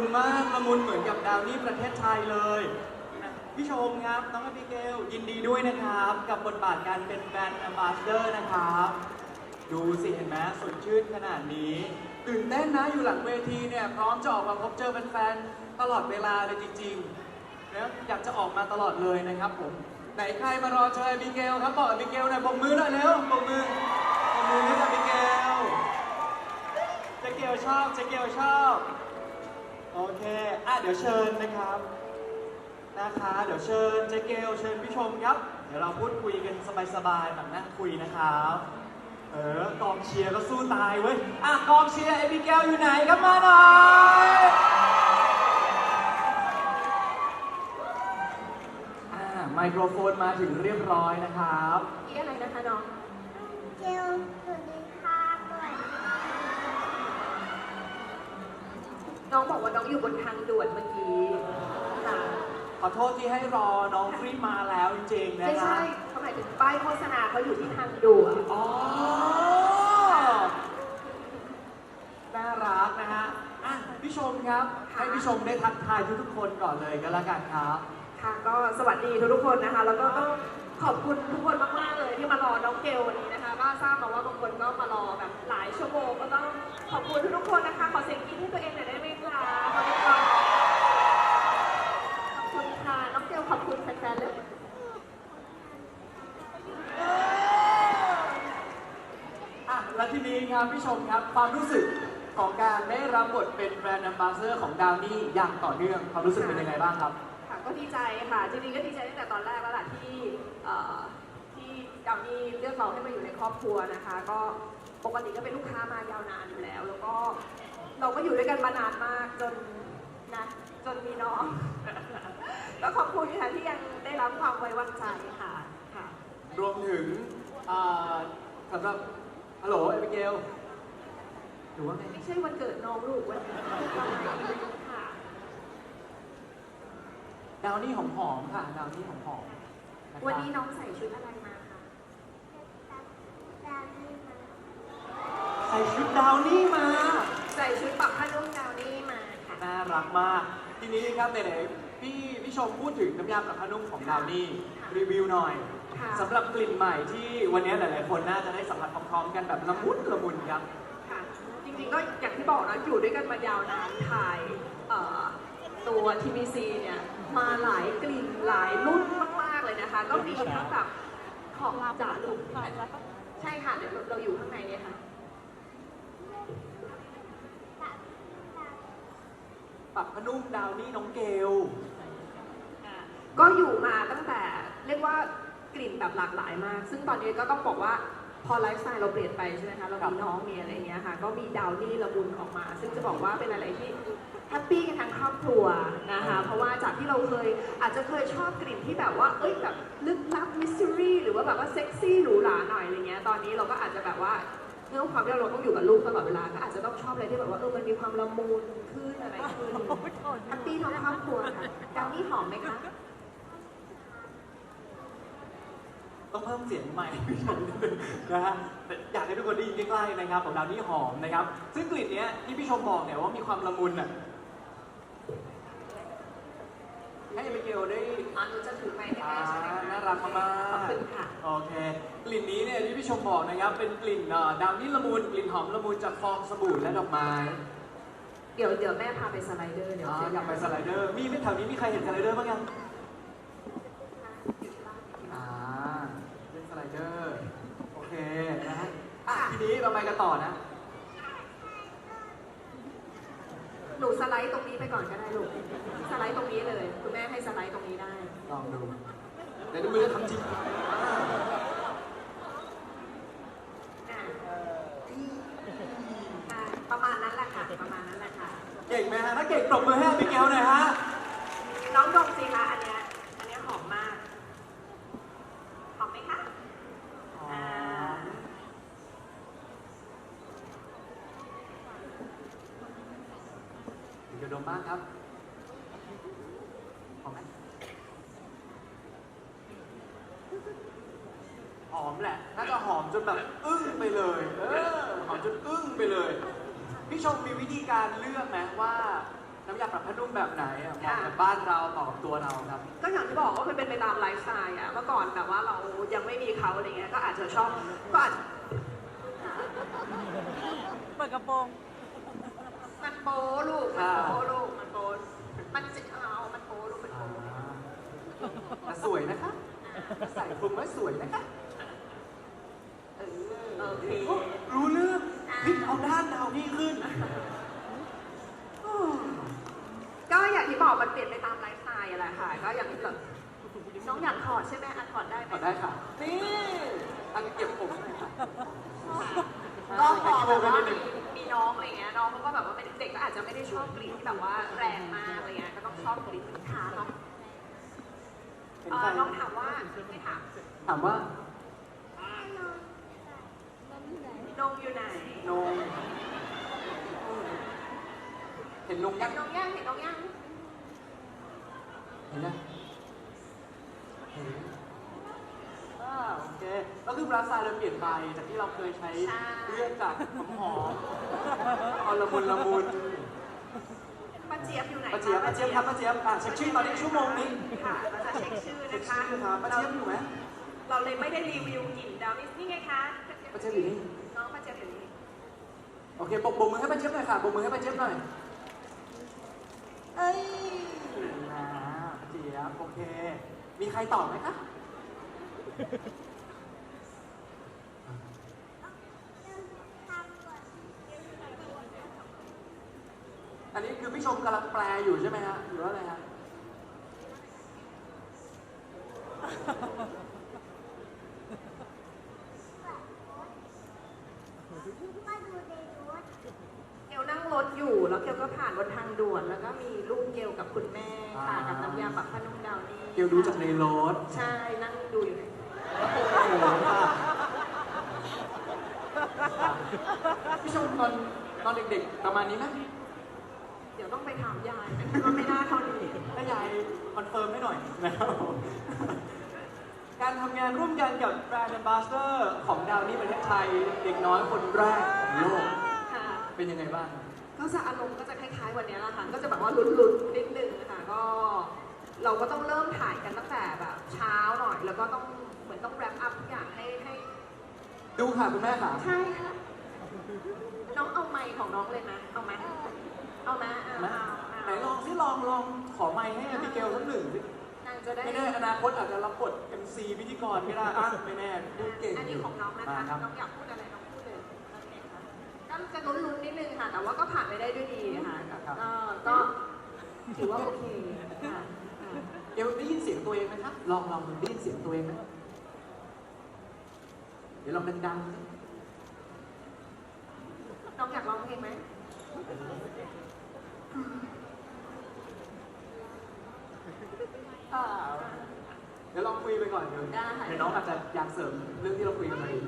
มันมุนเหมือนกับดาวนี้ประเทศไทยเลยพี่ชมครับน้องอบิเกลยินดีด้วยนะครับ กับบทบาทการเป็นแบรนด์ a m b a s s a d o r นะครับ ดูสิเห็นไหมสดชื่นขนาดนี้ตื่นเต้นนะอยู่หลังเวทีเนี่ยพร้อมจะออกมาพบเจอแฟนๆตลอดเวลาเลยจริงๆแล้วอยากจะออกมาตลอดเลยนะครับผมไหนใครมารอเจออบิเกลครับบอกอบิเกลหน่อยปรบมือหน่อยเร็วปรบมือปรบมือให้อบิเกลเจ๊เกลชอบเจ๊เกลชอบ โอเค อะเดี๋ยวเชิญนะครับ นะคะ เดี๋ยวเชิญเจ๊เกลเชิญพี่ชมครับ เดี๋ยวเราพูดคุยกันสบายๆแบบนั่งคุยนะครับ เออกองเชียร์ก็สู้ตายเว้ย อะกองเชียร์เอบิเกลอยู่ไหนครับมาหน่อยอ่าไมโครโฟนมาถึงเรียบร้อยนะครับนี่อะไรนะคะน้อง เกลสวัสดีค่ะสวัสดีค่ะ น้องบอกว่าน้องอยู่บนทางด่วนเมื่อกี้ค่ะขอโทษที่ให้รอน้องฟรีมาแล้วจริงๆนะไม่ครัใช่บเขาหมายถึงป้ายโฆษณาเขาอยู่ที่ทางด่วนอ๋อน่ารักนะฮะอะพี่ชมครับ ให้พี่ชมได้ทักทายทุกๆคนก่อนเลยก็แล้วกันครับ ค่ะก็สวัสดีทุกๆคนนะคะ แล้วก็ต้องขอบคุณทุกคนมากๆเลยที่มารอน้องเกลวันนี้นะคะ ก็ทราบมาว่าบางคนก็มารอแบบหลายชั่วโมงก็ต้องขอบคุณทุกๆคนนะคะ ขอเสียงกรี๊ดให้ตัวเองหน่อยได้ไหมคะขอบคุณค่ะขอบคุณค่ะ น้องเกลขอบคุณแฟนๆเลย อะ และทีนี้ ครับพี่ชมครับความรู้สึกของการได้รับบทเป็นแบรนด์ a m b a s s a d o r ของดาวนี่อย่างต่อเนื่องความรู้สึกเป็นยังไงบ้างครับ ค่ะก็ดีใจค่ะจริงๆก็ดีใจตั้งแต่ตอนแรกแล้วล่ะที่เอ่อที่ดาวนี่เลือกเราให้มาอยู่ในครอบครัวนะคะ ก็ปกติก็เป็นลูกค้ามายาวนานอยู่แล้ว แล้วก็เราก็อยู่ด้วยกันมานานมากจนนะจนมีน้อง ก็ขอบคุณค่ะที่ยังได้รับความไว้วางใจค่ะค่ะ รวมถึงอ่าสำหรับ ฮัลโหลเอบิเกลหรือว่าไงไม่ใช่วันเกิดน้องลูกวันนี้วันไหนค่ะดาวนี่หอมๆค่ะ ดาวนี่หอมๆะครับวันนี้น้องใส่ชุดอะไรมาคะดาวนี่มาใส่ชุดดาวนี่มา ใส่ชุดปักผ้านุ่งดาวนี่มาค่ะ น่ารักมาก ทีนี้ครับไหนๆพี่พี่ชมพูดถึงน้ำยาปรับผ้านุ่มของดาวนี่ค่ะรีวิวหน่อย ค่ะสำหรับกลิ่นใหม่ที่วันนี้หลาย ๆ คนน่าจะได้สัมผัสพร้อมๆกันแบบละมุนละมุนครับ ค่ะ จริงๆก็อย่างที่บอกนะอยู่ด้วยกันมายาวนานถ่ายเอ่อตัว TVC เนี่ยมาหลายกลิ่นหลายรุ่นมากๆเลยนะคะ ก็มีทั้งแบบของจ่าลุกใช่ค่ะเดี๋ยวเราอยู่ข้างในเนี่ยค่ะ ปรับผ้านุ่มดาวนี่น้องเกล ก็อยู่มาตั้งแต่เรียกว่า กลิ่นแบบหลากหลายมาก ซึ่งตอนนี้ก็ต้องบอกว่าพอไลฟ์สไตล์เราเปลี่ยนไปใช่ไหมคะ เรามีน้องมีอะไรอย่างเงี้ยค่ะ ก็มีดาวนี่ละมุนออกมา ซึ่งจะบอกว่าเป็นอะไรที่แฮปปี้กันทั้งครอบครัวนะคะ เพราะว่าจากที่เราเคยอาจจะเคยชอบกลิ่นที่แบบว่า เอ้ยแบบลึกลับมิส t รีหรือว่าแบบว่าเซ็กซี่หรูหราหน่อยอะไรเงี้ย ตอนนี้เราก็อาจจะแบบว่าเนื่องความที่เราต้องอยู่กับลูกตลอดเวลา ก็อาจจะต้องชอบอะไรที่แบบว่าเออ มันมีความละมุนขึ้นอะไรขึ้นแฮปปี้ทั้งครอบครัวค่ะดาวนี่หอมไหมคะ ต้องเพิ่มเสียงใหม่พี่ชมนิดนึงนะฮะแต่อยากให้ทุกคนได้ยินใกล้ๆนะครับของดาวนี่หอมนะครับ ซึ่งกลิ่นเนี้ยที่พี่ชมบอกเนี่ยว่ามีความละมุนอะให้เอเบเกลได้อ๋อหนูจะถือไมค์ให้อ่าแม่ใช่ไหมคะน่ารักมากๆขอบคุณค่ะ โอเค กลิ่นนี้เนี่ยที่พี่ชมบอกนะครับ เป็นกลิ่นเอ่อดาวนี่ละมุนกลิ่นหอมละมุนจากฟองสบู่และดอกไม้เดี๋ยวเดี๋ยวแม่พาไปสไลเดอร์เดี๋ยวอ่าเจออยากไปสไลเดอร์ มีไหมแถวนี้มีใครเห็นสไลเดอร์บ้างยัง อ่า เล่นสไลเดอร์โอเคนะฮะอะทีนี้เราไปกันต่อนะ หนูสไลด์ตรงนี้ไปก่อนก็ได้ลูก สไลด์ตรงนี้เลย คุณแม่ให้สไลด์ตรงนี้ได้ ลองดูเดี๋ยวดูมือจะทำจริงอ่าอะอะประมาณนั้นแหละค่ะ ประมาณนั้นแหละค่ะ เก่งไหมฮะ ถ้าเก่งปรบมือให้อาบิเกลหน่อยฮะ น้องดมสิคะอันเนี้ย อันเนี้ยหอมมาก หอมไหมคะ อ่า เดี๋ยวดมบ้างครับ หอมไหมห อมแหละ น่าจะหอมจนแบบอึ้งไปเลย เออ หอมจนอึ้งไปเลย พี่ชมมีวิธีการเลือกไหมว่าในน้ำยาปรับผ้านุ่มแบบไหนอะเหมาะกับบ้านเราเหมาะกับตัวเราครับ ก็อย่างที่บอกว่ามันเป็นไปตามไลฟ์สไตล์อะเมื่อก่อนแบบว่าเรายังไม่มีเขาอะไรเงี้ย ก็อาจจะชอบก็อาจเปิดกระโปรงมันโป๊ลูก มันโป๊ลูก มันโป๊มันจิเอามันโป๊ลูก มันโป๊แต่สวยนะคะ ใส่คลุมไว้สวยนะคะเอ รู้เรื่องพิกเอาด้านดาวนี่ขึ้นก็อย่างที่บอกมันเปลี่ยนไปตามไลฟ์สไตล์อะไรค่ะ ก็อย่างที่แบบน้องอยากถอดใช่ไหมอะถอดได้ไหมขอได้ค่ะ นี่อันนี้เก็บผมหน่อยค่ะก็พอแบบว่ามีมีน้องอะไรเงี้ยน้องเขาก็แบบว่าเป็นเด็กก็อาจจะไม่ได้ชอบกลิ่นที่แบบว่าแรงมากอะไรเงี้ยก็ต้องชอบกลิ่นที่ขาเนาะเห็นเอ่ใครอน้องถามว่าไม่ถามถามว่า นมอยู่ไหนนงเห็นนงเห็ยันงนมย่างเห็นนมย่างเห็นยังเห็นอ่าโอเคก็คือบราซาเราเปลี่ยนไปจากที่เราเคยใช้เลือดจากหอมๆเอาละมุนละมุนป้าเจี๊ยบอยู่ไหนป้าเจี๊ยบป้าเจี๊ยบครับป้าเจี๊ยบอะเช็คชื่อตอนนี้ชั่วโมงนี้ค่ะเราจะเช็คชื่อเช็คนะคะชื่อครับป้าเจี๊ยบอยู่ไหม เราเลยไม่ได้รีวิวกลิ่นดาวนี่นี่ไงคะ ป้าเจี๊ยบอยู่นี่น้องป้าเจี๊ยบอยู่นี่โอเคปรบปรบมือให้ป้าเจี๊ยบหน่อยค่ะปรบมือให้ป้าเจี๊ยบหน่อยเอ้ยนะป้าเจี๊ยบโอเค มีใครตอบไหมคะอันนี้คือพี่ชมกำลังแปลอยู่ใช่ไหมฮะหรือว่าอะไรฮะ มาดูในรถ เกลนั่งรถอยู่ แล้วเกลก็ผ่านบนทาง ด่วนแล้วก็มีรูปเกลกับคุณแม่ค่ะกับน้ำยาปรับผ้านุ่มดาวนี่เกียวดูจากในรถ ใช่นั่งดูอยู่โอ้โหค่ะพี่ชมตอนตอนเด็กๆ ประมาณนี้ไหมเดี๋ยวต้องไปถามยายแต่คิดว่าไม่น่าเท่านี้ถ้ายายคอนเฟิร์มให้หน่อยนะครับผมการทำงานร่วมกันกับแบรนด์ a m b a s s a d o r ของดาวนี่ประเทศไทย เด็กน้อยคนแรกของโลกค่ะเป็นยังไงบ้าง ก็จะอารมณ์ก็จะคล้ายๆวันนี้แหละค่ะ ก็จะแบบว่าลุ้นๆนิดนึงค่ะ ก็เราก็ต้องเริ่มถ่ายกันตั้งแต่แบบเช้าหน่อย แล้วก็ต้องเหมือนต้องแรปอัพทุกอย่างให้ให้ดูค่ะคุณแม่ค่ะใช่ค่ะน้องเอาไมค์ของน้องเลยนะเอาไหมเอาไหมเอาไหมเอาเอาไหนลองสิลองลองขอไมค์ให้พี่เกลสักหนึ่งสินางจะได้ไม่แน่อนาคตอาจจะรับบท MC พิธีกรก็ได้อะไม่แน่พูดเก่งอันนี้ของน้องนะมาคะครับน้องอยากพูดอะไรน้องพูดเลยโอเคค่ะก็ จะลุ้นๆนิดนึงค่ะ แต่ว่าก็ผ่านไปได้ด้วยดีค่ะก็ก็ถือว่าโอเคค่ะค่ะเกลได้ยินเสียงตัวเองไหมครับ ลองลองได้ยินเสียงตัวเองไหมเดี๋ยวลองดังๆสิน้องอยากร้องเพลงไหมอ่าเดี๋ยวลองคุยไปก่อนเดี๋ยวได้เดี๋ยวน้องอาจจะอยากเสริมเรื่องที่เราคุยกันมาอีก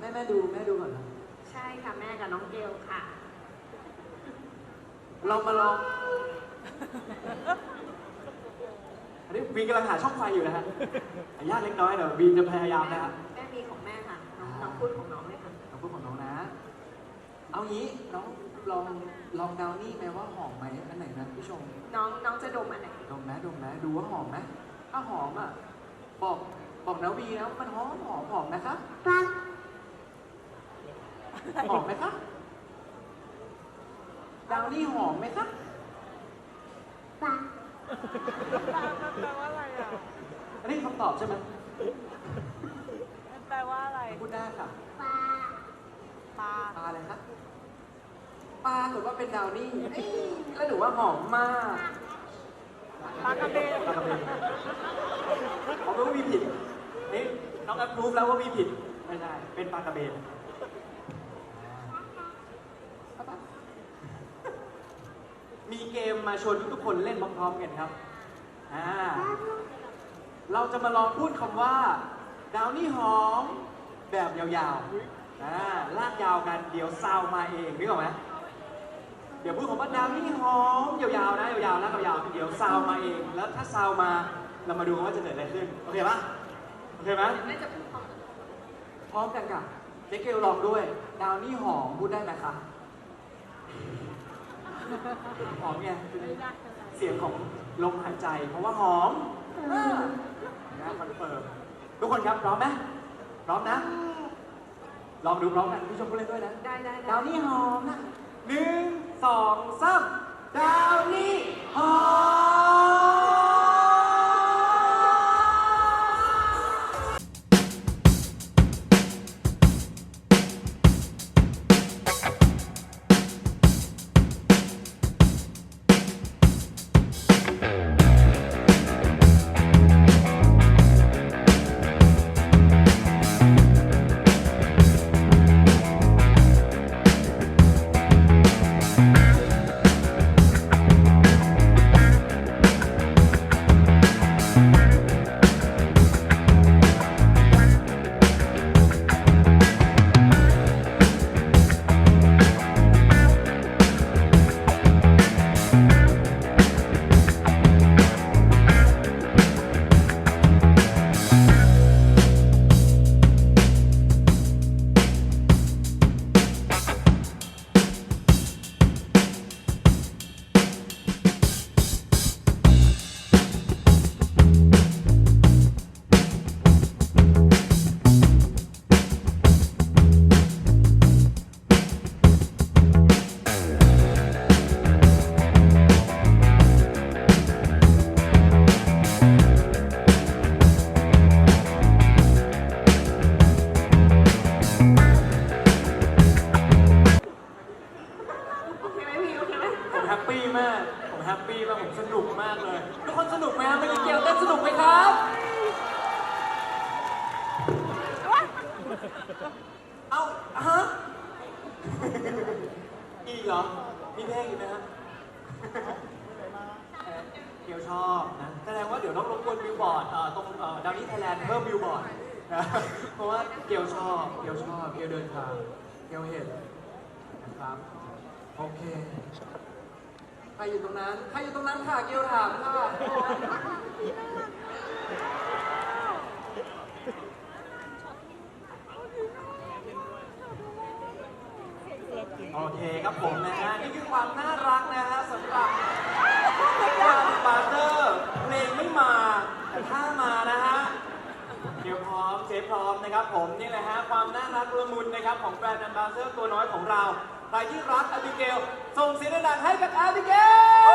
แม่แม่ดูแม่ดูก่อนนะ ใช่ค่ะแม่กับน้องเกลค่ะ เรามาลอง อันนี้วีนกำลังหาช่องไฟอยู่นะฮะอนุญาตเล็กน้อยเดี๋ยววีนจะพยายามนะฮะแม่มีของแม่ค่ะน้องน้องพูดของน้องเลยค่ะคำพูดของน้องนะ เอางี้น้องลองลองดาวนี่ไหมว่าหอมไหมอันไหนนะพี่ชมน้องน้องจะดมอันไหนดมนะดมนะดูว่าหอมไหมถ้าหอมอะบอกบอกนะวีนะมันหอมหอมหอมนะคะปัก หอมไหมคะดาวนี่หอมไหมคะปักมันแปลว่าอะไรอะ อันนี้คำตอบใช่ไหมมันแปลว่าอะไรพูดได้ค่ะปลาปลาปลาอะไรคะปลากฏว่าเป็นดาวนี่เอ้ยแล้วหนูว่าหอมมากปลากระเบนปลากระเบนผมรู้ว่ามีผิดนี่น้องแอปพรูฟแล้วว่ามีผิดไม่ใช่เป็นปลากระเบนมี เกมมาชวนทุกๆคนเล่นพร้อมๆกันครับอ่าเราจะมาลองพูดคำว่าดาวนี่หอมแบบยาวๆอ่าลากยาวกันเดี๋ยวซาวมาเองนึกออกไหมเดี๋ยวพูดคำว่าดาวนี่หอมยาวๆนะยาวๆนะยาวๆเดี๋ยวซาวมาเอง แล้วถ้าซาวมาเรามาดูว่าจะเกิดอะไรขึ้นโอเคปะโอเคไหมแม่จะพูดของพร้อมกันกับเจ๊เกลลองด้วย ดาวนี่หอมพูดได้ไหมคะ หอมไงไม่ได้เสียงของลมหายใจ เพราะว่าหอมเออนะคอนเฟิร์มทุกคนครับพร้อมไหมพร้อมนะ ลองดูพร้อมกันพี่ชมพู่เล่นด้วยนะได้ได้ได้ดาวนี่หอมนะหนึ่งสองสามดาวนี่หอม ยวต้องรบกวนบิลบอร์ดเอ่อตรงเอ่อดาวนี้ไทยแลนด์เพิ่มบิลบอร์ดนะเพราะว่าเกียวชอบเกียวชอบเกียวเดินทางเกียวเห็นนะครับโอเคใครอยู่ตรงนั้นใครอยู่ตรงนั้นค่ะเกียวถามค่ะโอเคครับผมนะฮะนี่คือความน่ารักนะฮะสำหรับการบาร์เตอร์เพลงไม่มา แต่ถ้ามานะฮะ เดี๋ยวพร้อมเชฟ พร้อมนะครับผมนี่แหละฮะความน่ารักละมุนนะครับของแบรนด์แอมบาสเตอร์ตัวน้อยของเราใครที่รักอาบิเกลส่งเสียงดังๆให้กับอาบิเกล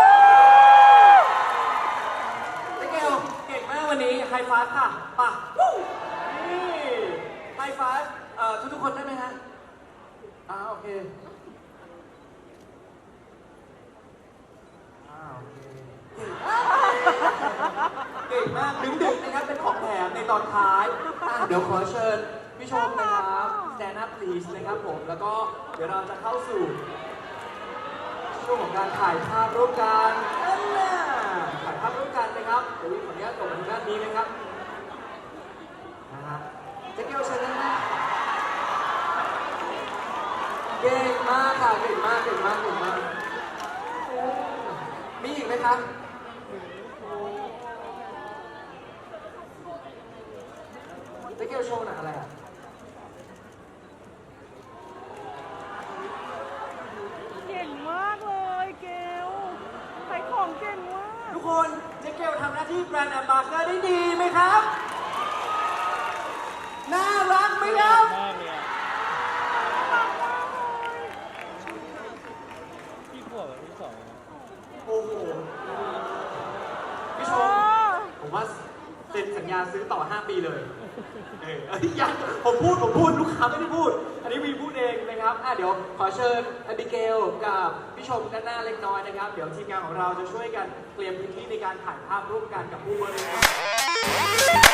อาบิเกลเก่งมากวันนี้ไฮฟาสค่ะไป่ะนี่ไฮฟาสเอ่อทุกๆคนได้ไหมฮะอ่าโอเคอ่าโอเคเก่งมากเก่งดึงๆนะครับเป็นของแถมในตอนท้าย เดี๋ยวขอเชิญพี่ชมนะครับ stand up please นะครับผม แล้วก็เดี๋ยวเราจะเข้าสู่ ช่วงของการถ่ายภาพร่วมกันนั่นแหละถ่ายภาพร่วมกันนะครับ เดี๋ยววิขออนุญาตตกมาทางด้านนี้นะครับนะฮะเจ๊เกียวเชิญด้านหน้าเก่งมากค่ะ เก่งมาก เก่งมาก เก่งมากโอ้มีอีกไหมครับ เจ๊เกียวโชว์หนังอะไรอะเก่งมากเลยเกลขายของเก่งมาก ทุกคนเจ๊เกลทำหน้าที่แบรนด์แอมบาสเดอร์ได้ดีไหมครับ น่ารักไหมครับ มากเลยอะพี่ขวบแบบที่สองอะโอ้โห พี่ชม ผมว่าเซ็นสัญญาซื้อต่อ 5 ปีเลย เออเอ้ยยังผมพูดผมพูดลูกค้าไม่ได้พูด อันนี้วีพูดเองนะครับอะเดี๋ยวขอเชิญอบิเกลกับพี่ชมด้านหน้าเล็กน้อยนะครับ เดี๋ยวทีมงานของเราจะช่วยกันเตรียมพื้นที่ในการถ่ายภาพร่วมกันกับผู้บริหาร